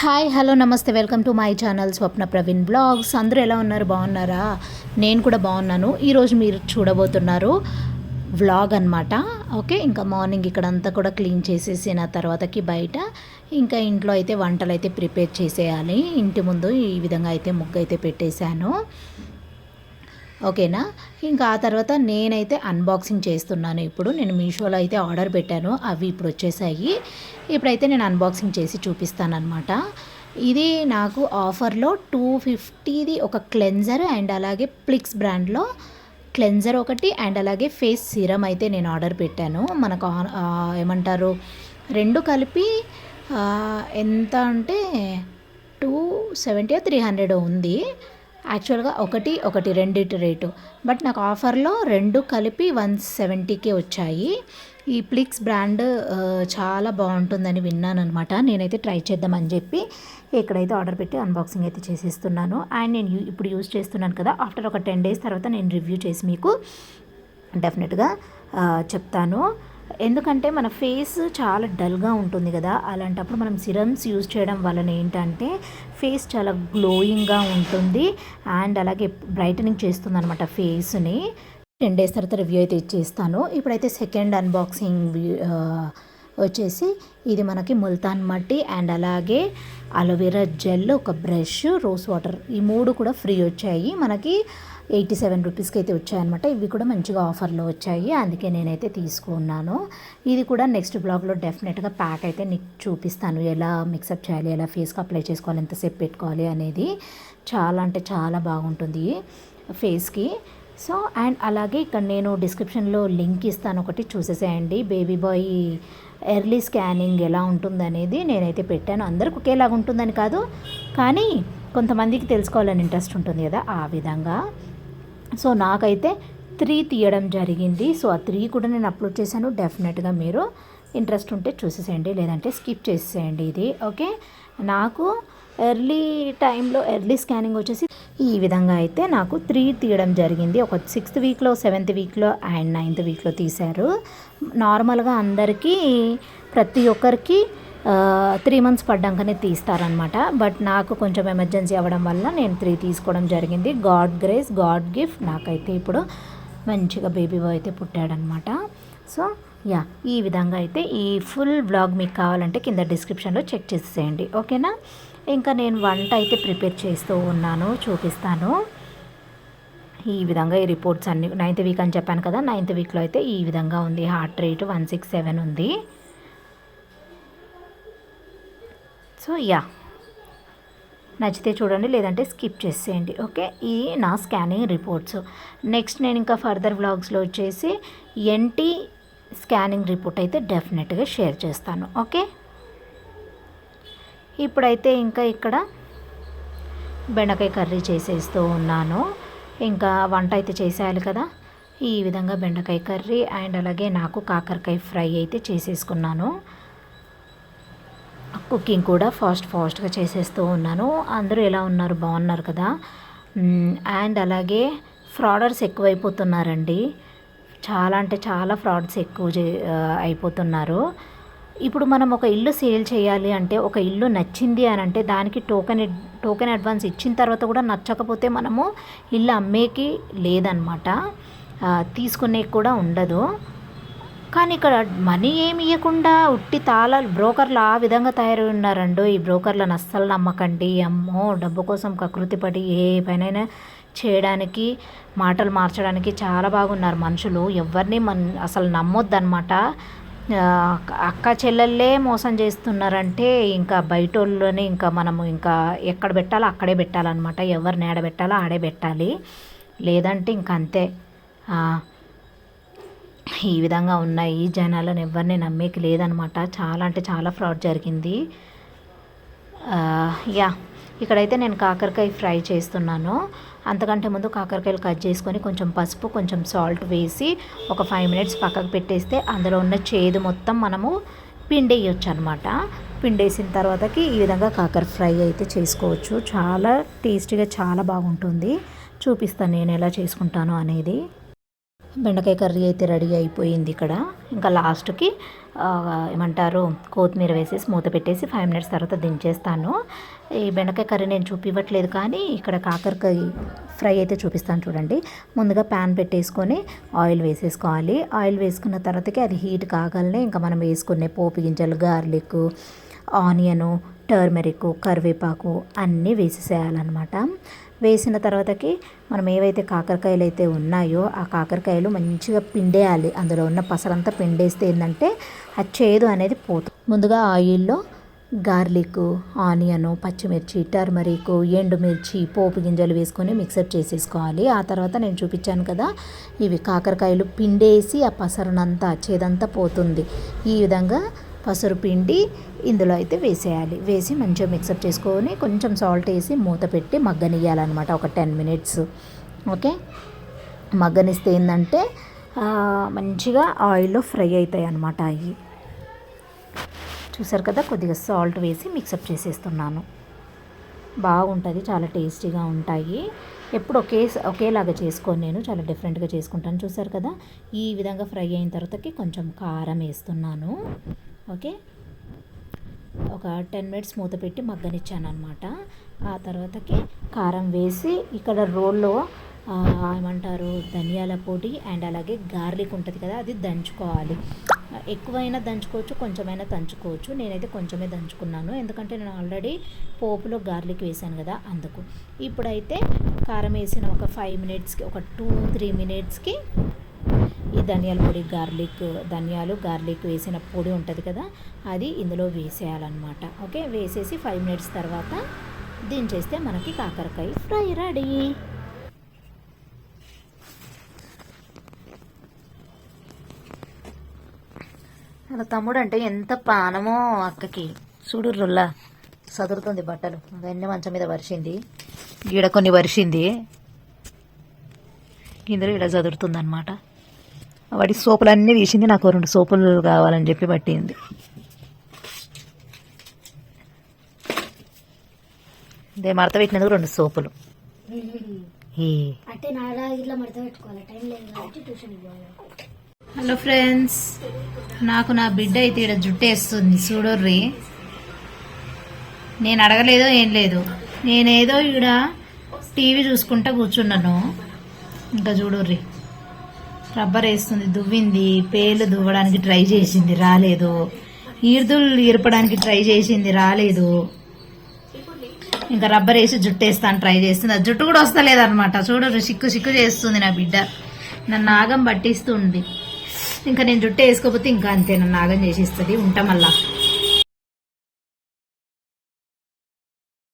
Hi hello నమస్తే welcome to my channel Swapna Praveen blogs అందరూ ఎలా ఉన్నారు? బాగున్నారా? నేను కూడా బాగున్నాను. ఈరోజు మీరు చూడబోతున్నారు వ్లాగ్ అనమాట ఓకే ఇంకా మార్నింగ్ ఇక్కడ అంతా కూడా క్లీన్ చేసేసిన తర్వాతకి బయట. ఇంకా ఇంట్లో అయితే వంటలు అయితే ప్రిపేర్ చేసేయాలి. ఇంటి ముందు ఈ విధంగా అయితే ముగ్గు అయితే పెట్టేశాను. ఓకేనా? ఇంకా ఆ తర్వాత నేనైతే అన్బాక్సింగ్ చేస్తున్నాను. ఇప్పుడు నేను మీషోలో అయితే ఆర్డర్ పెట్టాను. అవి ఇప్పుడు వచ్చేసాయి. ఇప్పుడైతే నేను అన్బాక్సింగ్ చేసి చూపిస్తానమాట ఇది నాకు ఆఫర్లో టూ ఫిఫ్టీది ఒక క్లెన్జర్ అండ్ అలాగే ప్లిక్స్ బ్రాండ్లో క్లెన్జర్ ఒకటి అండ్ అలాగే ఫేస్ సీరం అయితే నేను ఆర్డర్ పెట్టాను. మనకు ఏమంటారు? రెండు కలిపి ఎంత అంటే టూ సెవెంటీ త్రీ హండ్రెడ్ ఉంది. యాక్చువల్గా ఒకటి ఒకటి రెండిటి రేటు. బట్ నాకు ఆఫర్లో రెండు కలిపి వన్ సెవెంటీకే వచ్చాయి. ఈ ప్లిక్స్ బ్రాండ్ చాలా బాగుంటుందని విన్నాను అనమాట నేనైతే ట్రై చేద్దామని చెప్పి ఇక్కడైతే ఆర్డర్ పెట్టి అన్బాక్సింగ్ అయితే చేసేస్తున్నాను. అండ్ నేను యూ- ఇప్పుడు యూజ్ చేస్తున్నాను కదా ఆఫ్టర్ ఒక టెన్ డేస్ తర్వాత నేను రివ్యూ చేసి మీకు డెఫినెట్గా చెప్తాను. ఎందుకంటే మన ఫేస్ చాలా డల్గా ఉంటుంది కదా. అలాంటప్పుడు మనం సిరమ్స్ యూజ్ చేయడం వలన ఏంటంటే ఫేస్ చాలా గ్లోయింగ్గా ఉంటుంది. అండ్ అలాగే బ్రైటనింగ్ చేస్తుంది అనమాట ఫేస్ని. టెన్ డేస్ తర్వాత రివ్యూ అయితే ఇచ్చేస్తాను. ఇప్పుడైతే సెకండ్ అన్బాక్సింగ్ వచ్చేసి ఇది మనకి ముల్తాన్ మట్టి అండ్ అలాగే అలోవెరా జెల్ ఒక బ్రష్ రోజ్ వాటర్ ఈ మూడు కూడా ఫ్రీ వచ్చాయి. మనకి ఎయిటీ సెవెన్ రూపీస్కి అయితే వచ్చాయన్నమాట. ఇవి కూడా మంచిగా ఆఫర్లో వచ్చాయి. అందుకే నేనైతే తీసుకున్నాను. ఇది కూడా నెక్స్ట్ బ్లాగ్లో డెఫినెట్గా ప్యాక్ అయితే నీకు చూపిస్తాను. ఎలా మిక్సప్ చేయాలి ఎలా ఫేస్కి అప్లై చేసుకోవాలి ఎంతసేపు పెట్టుకోవాలి అనేది చాలా అంటే చాలా బాగుంటుంది ఫేస్కి. సో అండ్ అలాగే ఇక్కడ నేను డిస్క్రిప్షన్లో లింక్ ఇస్తాను ఒకటి చూసేసేయండి. బేబీ బాయ్ ఎర్లీ స్కానింగ్ ఎలా ఉంటుందనేది నేనైతే పెట్టాను. అందరికి ఒకేలాగా ఉంటుందని కాదు కానీ కొంతమందికి తెలుసుకోవాలని ఇంట్రెస్ట్ ఉంటుంది కదా ఆ విధంగా. సో నాకైతే త్రీ తీయడం జరిగింది. సో ఆ త్రీ కూడా నేను అప్లోడ్ చేశాను. డెఫినెట్గా మీరు ఇంట్రెస్ట్ ఉంటే చూసేసేయండి. లేదంటే స్కిప్ చేసేయండి ఇది. ఓకే? నాకు ఎర్లీ టైంలో ఎర్లీ స్కానింగ్ వచ్చేసి ఈ విధంగా అయితే నాకు త్రీ తీయడం జరిగింది. ఒక సిక్స్త్ వీక్లో సెవెంత్ వీక్లో అండ్ నైన్త్ వీక్లో తీశారు. నార్మల్గా అందరికీ ప్రతి ఒక్కరికి త్రీ మంత్స్ పడ్డాకనే తీస్తారనమాట బట్ నాకు కొంచెం ఎమర్జెన్సీ అవ్వడం వల్ల నేను త్రీ తీసుకోవడం జరిగింది. గాడ్ గ్రేస్ గాడ్ గిఫ్ట్ నాకైతే ఇప్పుడు మంచిగా బేబీ బాయ్ అయితే పుట్టాడనమాట సో యా ఈ విధంగా అయితే ఈ ఫుల్ బ్లాగ్ మీకు కావాలంటే కింద డిస్క్రిప్షన్లో చెక్ చేసేయండి. ఓకేనా ఇంకా నేను వంట అయితే ప్రిపేర్ చేస్తూ ఉన్నాను చూపిస్తాను. ఈ విధంగా ఈ రిపోర్ట్స్ అన్ని నైన్త్ వీక్ అని చెప్పాను కదా నైన్త్ వీక్లో అయితే ఈ విధంగా ఉంది. Heart rate one six seven ఉంది. సో యా నచ్చితే చూడండి లేదంటే స్కిప్ చేసేయండి ఓకే? ఈ నా స్కానింగ్ రిపోర్ట్స్. నెక్స్ట్ నేను ఇంకా ఫర్దర్ వ్లాగ్స్లో వచ్చేసి ఎన్టీ స్కానింగ్ రిపోర్ట్ అయితే డెఫినెట్గా షేర్ చేస్తాను ఓకే? ఇప్పుడైతే ఇంకా ఇక్కడ బెండకాయ కర్రీ చేసేస్తూ ఉన్నాను. ఇంకా వంట అయితే చేసేయాలి కదా? ఈ విధంగా బెండకాయ కర్రీ అండ్ అలాగే నాకు కాకరకాయ ఫ్రై అయితే చేసేసుకున్నాను. కుకింగ్ కూడా ఫాస్ట్ ఫాస్ట్గా చేసేస్తూ ఉన్నాను. అందరూ ఎలా ఉన్నారు? బాగున్నారు కదా? అండ్ అలాగే ఫ్రాడర్స్ ఎక్కువైపోతున్నారండి. చాలా అంటే చాలా ఫ్రాడ్స్ ఎక్కువ చే అయిపోతున్నారు. ఇప్పుడు మనం ఒక ఇల్లు సేల్ చేయాలి అంటే ఒక ఇల్లు నచ్చింది అని అంటే దానికి టోకెన్ టోకెన్ అడ్వాన్స్ ఇచ్చిన తర్వాత కూడా నచ్చకపోతే మనము ఇల్లు అమ్మేకి లేదనమాట. తీసుకునే కూడా ఉండదు. కానీ ఇక్కడ మనీ ఏమి ఇవ్వకుండా ఉట్టి తాళాలు బ్రోకర్లు ఆ విధంగా తయారై ఉన్నారండు ఈ బ్రోకర్లను అస్సలు నమ్మకండి. అమ్మో డబ్బు కోసం కకృతిపడి ఏ పనైనా చేయడానికి మాటలు మార్చడానికి చాలా బాగున్నారు మనుషులు. ఎవరిని మన అసలు నమ్మొద్దు అనమాట అక్క చెల్లెళ్ళే మోసం చేస్తున్నారంటే ఇంకా బయట వాళ్ళని ఇంకా మనము ఇంకా ఎక్కడ పెట్టాలో అక్కడే పెట్టాలన్నమాట. ఎవరిని ఆడబెట్టాలో ఆడే పెట్టాలి. లేదంటే ఇంక అంతే ఈ విధంగా ఉన్నాయి. జనాలను ఎవరిని నమ్మేకి లేదనమాట. చాలా అంటే చాలా ఫ్రాడ్ జరిగింది. యా ఇక్కడైతే నేను కాకరకాయ ఫ్రై చేస్తున్నాను. అంతకంటే ముందు కాకరకాయలు కట్ చేసుకొని కొంచెం పసుపు కొంచెం సాల్ట్ వేసి ఒక ఫైవ్ మినిట్స్ పక్కకు పెట్టేస్తే అందులో ఉన్న చేదు మొత్తం మనము పిండేయచ్చు అనమాట పిండేసిన తర్వాతకి ఈ విధంగా కాకర ఫ్రై అయితే చేసుకోవచ్చు. చాలా టేస్టీగా చాలా బాగుంటుంది. చూపిస్తాను నేను ఎలా చేసుకుంటాను అనేది. బెండకాయ కర్రీ అయితే రెడీ అయిపోయింది ఇక్కడ. ఇంకా లాస్ట్కి ఏమంటారు కొత్తిమీర వేసేసి మూత పెట్టేసి ఫైవ్ మినిట్స్ తర్వాత దించేస్తాను. ఈ బెండకాయ కర్రీ నేను చూపివ్వట్లేదు కానీ ఇక్కడ కాకరకాయ ఫ్రై అయితే చూపిస్తాను చూడండి. ముందుగా ప్యాన్ పెట్టేసుకొని ఆయిల్ వేసేసుకోవాలి. ఆయిల్ వేసుకున్న తర్వాతకి అది హీట్ కాగానే ఇంకా మనం వేసుకునే పోపు గింజలు గార్లిక్ ఆనియను టర్మరిక్ కరివేపాకు అన్నీ వేసేసేయాలన్నమాట. వేసిన తర్వాతకి మనం ఏవైతే కాకరకాయలు అయితే ఉన్నాయో ఆ కాకరకాయలు మంచిగా పిండేయాలి. అందులో ఉన్న పసరంతా పిండేస్తే ఏంటంటే ఆ చేదు అనేది పోతుంది ముందుగా ఆయిల్లో గార్లిక్ ఆనియను పచ్చిమిర్చి టర్మరిక్ ఎండుమిర్చి పోపు గింజలు వేసుకొని మిక్సర్ చేసేసుకోవాలి. ఆ తర్వాత నేను చూపించాను కదా ఇవి కాకరకాయలు పిండేసి ఆ పసరునంతా చేదంతా పోతుంది. ఈ విధంగా పసరు పిండి ఇందులో అయితే వేసేయాలి. వేసి మంచిగా మిక్సప్ చేసుకొని కొంచెం సాల్ట్ వేసి మూత పెట్టి మగ్గనియాలన్నమాట ఒక టెన్ మినిట్స్ ఓకే? మగ్గనిస్తే ఏంటంటే మంచిగా ఆయిల్లో ఫ్రై అవుతాయి అన్నమాట అవి చూసారు కదా? కొద్దిగా సాల్ట్ వేసి మిక్సప్ చేసేస్తున్నాను. బాగుంటుంది చాలా టేస్టీగా ఉంటాయి. ఎప్పుడు ఒకే ఒకేలాగా చేసుకొని నేను చాలా డిఫరెంట్గా చేసుకుంటాను. చూసారు కదా? ఈ విధంగా ఫ్రై అయిన తర్వాతకి కొంచెం కారం వేస్తున్నాను. ఓకే? ఒక టెన్ మినిట్స్ మూత పెట్టి మగ్గనిచ్చాను అనమాట ఆ తర్వాతకి కారం వేసి ఇక్కడ రోల్లో ఏమంటారు ధనియాల పొడి అండ్ అలాగే గార్లిక్ ఉంటుంది కదా అది దంచుకోవాలి. ఎక్కువైనా దంచుకోవచ్చు కొంచెమైనా దంచుకోవచ్చు. నేనైతే కొంచెమే దంచుకున్నాను. ఎందుకంటే నేను ఆల్రెడీ పోపులో గార్లిక్ వేసాను కదా అందుకు. ఇప్పుడైతే కారం వేసిన ఒక ఫైవ్ మినిట్స్కి ఒక టూ త్రీ మినిట్స్కి ఈ ధనియాల పొడి గార్లిక్ ధనియాలు గార్లిక్ వేసిన పొడి ఉంటుంది కదా అది ఇందులో వేసేయాలన్నమాట. ఓకే వేసేసి ఫైవ్ మినిట్స్ తర్వాత దించేస్తే మనకి కాకరకాయ ఫ్రై రెడీ. అలా తమ్ముడు అంటే ఎంత పానమో అక్కకి. చూడు రుల్లా సదురుతుంది బట్టలు. అవన్నీ మంచం మీద వరిసింది ఈడ కొన్ని వరిసింది ఇందులో ఇలా చదురుతుంది అనమాట వాటి సోపులన్నీ తీసింది నాకు రెండు సోపులు కావాలని చెప్పి పట్టింది. ఇదే మడత పెట్టినందుకు రెండు సోపులు. అంటే హలో ఫ్రెండ్స్ నాకు నా బిడ్డ అయితే ఇక్కడ జుట్టేస్తుంది చూడర్రి. నేను అడగలేదో ఏం లేదు. నేనేదో ఇక్కడ టీవీ చూసుకుంటా కూర్చున్నాను. ఇంకా చూడర్రి. రబ్బర్ వేస్తుంది దువ్వింది పేర్లు దువ్వడానికి ట్రై చేసింది రాలేదు. ఈర్దులు ఇరపడానికి ట్రై చేసింది రాలేదు. ఇంకా రబ్బర్ వేసి జుట్టు వేస్తాను ట్రై చేస్తుంది. ఆ జుట్టు కూడా వస్తలేదనమాట చూడరు సిక్కు సిక్కు చేస్తుంది నా బిడ్డ. నన్ను నాగం పట్టిస్తుంది. ఇంకా నేను జుట్టు వేసుకోకపోతే ఇంకా అంతే నన్ను నాగం చేసిస్తుంది. ఉంటా మళ్ళా.